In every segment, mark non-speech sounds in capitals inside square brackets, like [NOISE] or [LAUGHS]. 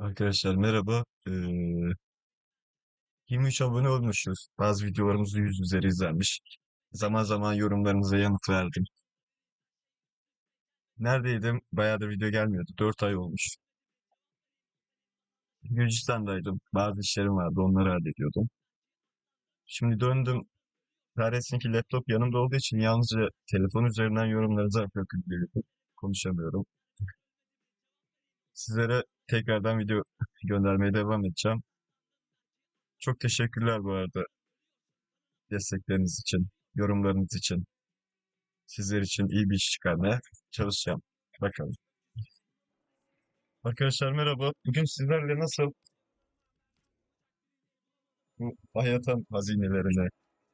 Arkadaşlar merhaba. Ee, 23 abone olmuşuz. Bazı videolarımız 100 üzeri izlenmiş. Zaman zaman yorumlarınıza yanıt verdim. Neredeydim? Bayağı da video gelmiyordu. 4 ay olmuş. Gürcistan'daydım. Bazı işlerim vardı. Onları hallediyordum. Şimdi döndüm. Kahretsin laptop yanımda olduğu için yalnızca telefon üzerinden yorumlarınızı yapabiliyorum. Konuşamıyorum. Sizlere tekrardan video [LAUGHS] göndermeye devam edeceğim. Çok teşekkürler bu arada destekleriniz için, yorumlarınız için. Sizler için iyi bir iş çıkarmaya çalışacağım. Bakalım. Arkadaşlar merhaba. Bugün sizlerle nasıl bu hayatın hazinelerine,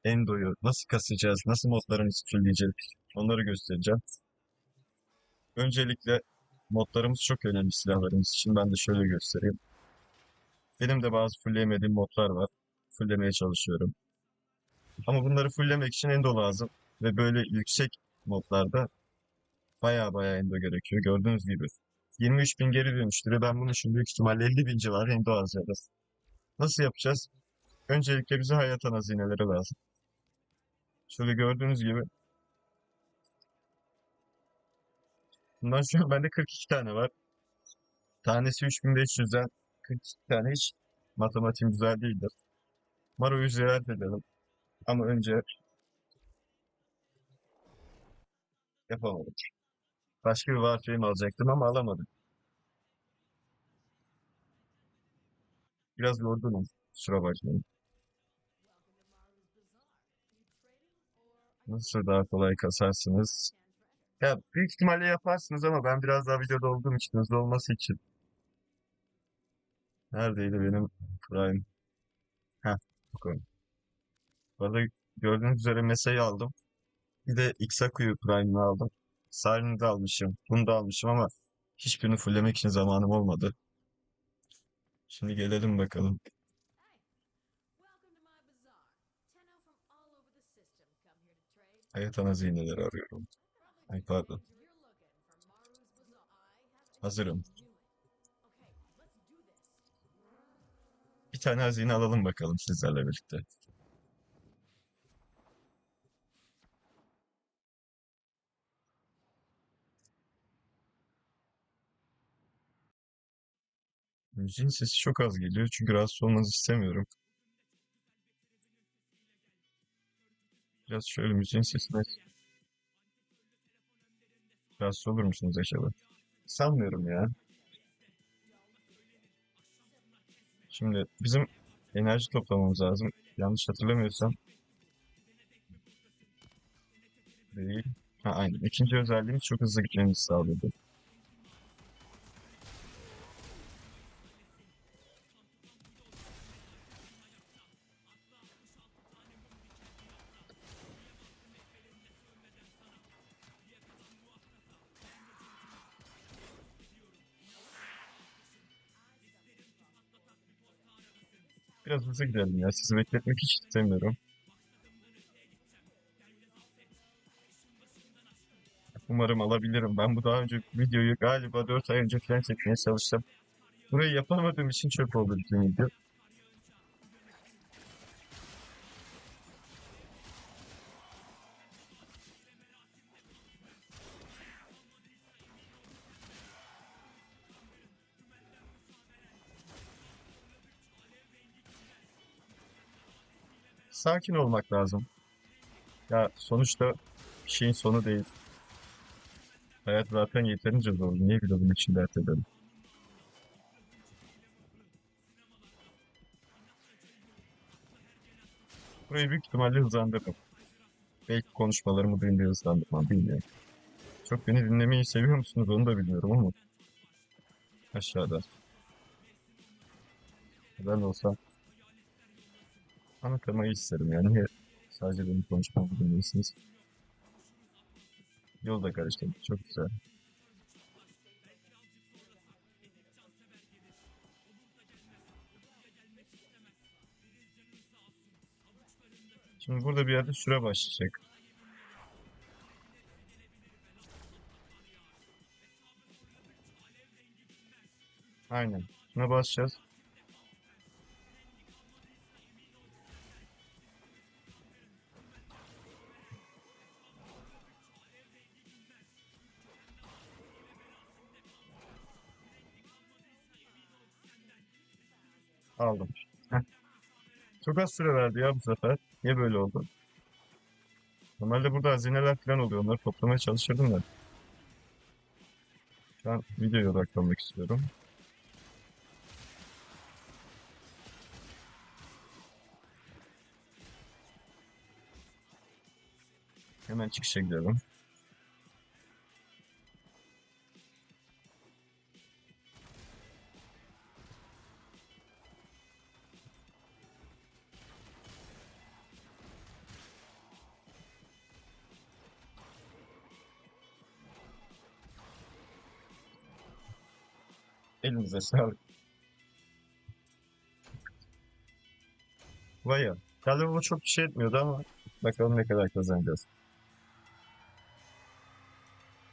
Endo'yu nasıl kasacağız, nasıl modlarımızı fulleyeceğiz onları göstereceğim. Öncelikle modlarımız çok önemli silahlarımız için. Ben de şöyle göstereyim. Benim de bazı fullleyemediğim modlar var. Fulllemeye çalışıyorum. Ama bunları fulllemek için endo lazım. Ve böyle yüksek modlarda baya baya endo gerekiyor. Gördüğünüz gibi. 23 bin geri dönüştürüyor. Ben bunu şimdi büyük ihtimalle 50 bin civarı endo harcarız. Nasıl yapacağız? Öncelikle bize hayatan hazineleri lazım. Şöyle gördüğünüz gibi. Bundan şu an bende 42 tane var. Tanesi 3500'den 42 tane hiç matematiğim güzel değildir. Maro'yu ziyaret edelim. Ama önce yapamadım. Başka bir Warframe alacaktım ama alamadım. Biraz yorgunum. Kusura bakmayın. Nasıl daha kolay kasarsınız? Ya büyük ihtimalle yaparsınız ama ben biraz daha videoda olduğum için hızlı olması için. Neredeydi benim Prime? Heh, konu. Bu arada gördüğünüz üzere Mesa'yı aldım. Bir de Xaku'yu Prime'ını aldım. Siren'ı da almışım. Bunu da almışım ama hiçbirini fulllemek için zamanım olmadı. Şimdi gelelim bakalım. Hayat ana zihinleri arıyorum. Ay pardon. Hazırım. Bir tane hazine alalım bakalım sizlerle birlikte. Müziğin sesi çok az geliyor çünkü rahatsız olmanızı istemiyorum. Biraz şöyle müziğin sesine rahatsız olur musunuz acaba? Sanmıyorum ya. Şimdi bizim enerji toplamamız lazım. Yanlış hatırlamıyorsam. Değil. Ha aynen. İkinci özelliğimiz çok hızlı gitmemizi sağlıyordu. Biraz hızlı gidelim ya. Sizi bekletmek hiç istemiyorum. Umarım alabilirim. Ben bu daha önce videoyu galiba 4 ay önce falan çekmeye çalıştım. Burayı yapamadığım için çöp oldu bütün video. Sakin olmak lazım. Ya sonuçta bir şeyin sonu değil. Hayat zaten yeterince zor. Niye bir bunun için dert edelim? Burayı büyük ihtimalle hızlandırırım. Belki konuşmalarımı duyunca hızlandırmam bilmiyorum. Çok beni dinlemeyi seviyor musunuz onu da bilmiyorum ama. Aşağıda. Ben olsam anlatmayı isterim yani. Sadece benim konuşmamı dinliyorsunuz? Yolda karıştım. Çok güzel. Şimdi burada bir yerde süre başlayacak. Aynen. Şuna basacağız. Aldım. Çok az süre verdi ya bu sefer. Niye böyle oldu? Normalde burada hazineler falan oluyor. Onları toplamaya çalışırdım da. Şu an videoya odaklanmak istiyorum. Hemen çıkışa gidelim. Elinize sağlık. Vay ya. Galiba bu çok bir şey etmiyordu ama bakalım ne kadar kazanacağız.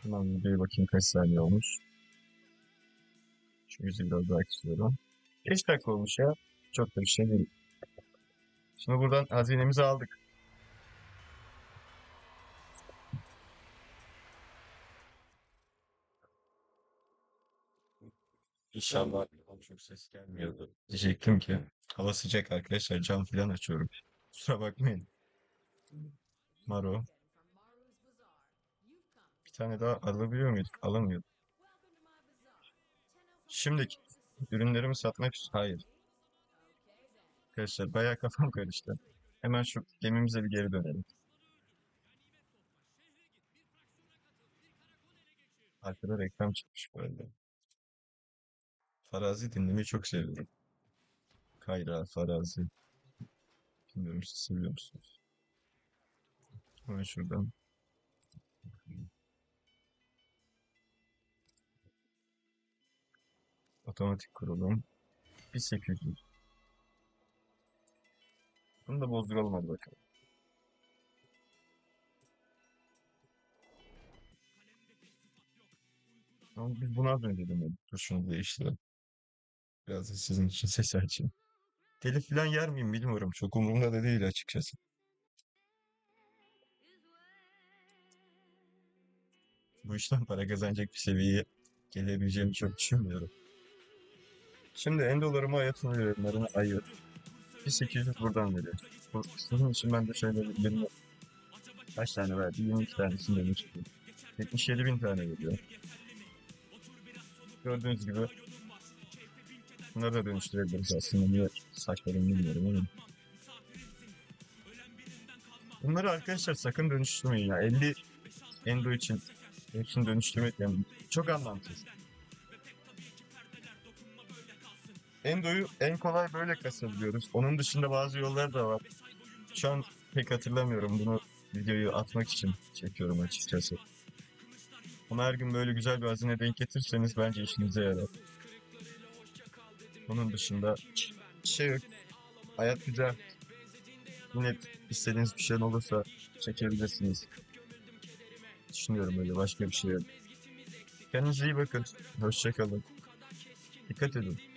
Hemen bir bakayım kaç saniye olmuş. Şu yüzü biraz daha istiyorum. 5 dakika olmuş ya. Çok da bir şey değil. Şimdi buradan hazinemizi aldık. İnşallah çok ses gelmiyordu. Diyecektim ki hava sıcak arkadaşlar cam falan açıyorum. [LAUGHS] Kusura bakmayın. Maro. Bir tane daha alabiliyor muyduk? Alamıyorduk. Şimdi ürünlerimi satmak için... Hayır. Arkadaşlar bayağı kafam [LAUGHS] karıştı. Hemen şu gemimize bir geri dönelim. Arkada reklam çıkmış bu arada. Farazi dinlemeyi çok seviyorum. Kayra, Farazi. Bilmiyorum siz seviyor musunuz? Hemen şuradan. Otomatik kurulum. 1800. Bunu da bozduralım hadi bakalım. Ama biz bunu az önce demedik. Dur şunu değiştirelim. Biraz da sizin için ses açayım. Telif falan yer miyim bilmiyorum. Çok umurumda da değil açıkçası. Bu işten para kazanacak bir seviyeye gelebileceğimi çok düşünmüyorum. Şimdi endolarımı hayatın ürünlerine ayır. 1800 buradan veriyor. Bu, sizin için ben de şöyle bir 20 kaç tane verdi? 22 tanesini demiştim. 77 bin tane veriyor. Gördüğünüz gibi bunları da dönüştürebiliriz aslında. Niye saçlarım bilmiyorum ama. Bunları arkadaşlar sakın dönüştürmeyin ya. 50 endo için hepsini dönüştürmek yani çok anlamsız. Endo'yu en kolay böyle kasabiliyoruz. Onun dışında bazı yollar da var. Şu an pek hatırlamıyorum. Bunu videoyu atmak için çekiyorum açıkçası. Ama her gün böyle güzel bir hazine denk getirirseniz bence işinize yarar. Onun dışında şey yok. Hayat güzel. Yine istediğiniz bir şey olursa çekebilirsiniz. Düşünüyorum öyle başka bir şey yok. Kendinize iyi bakın. Hoşçakalın. Dikkat edin.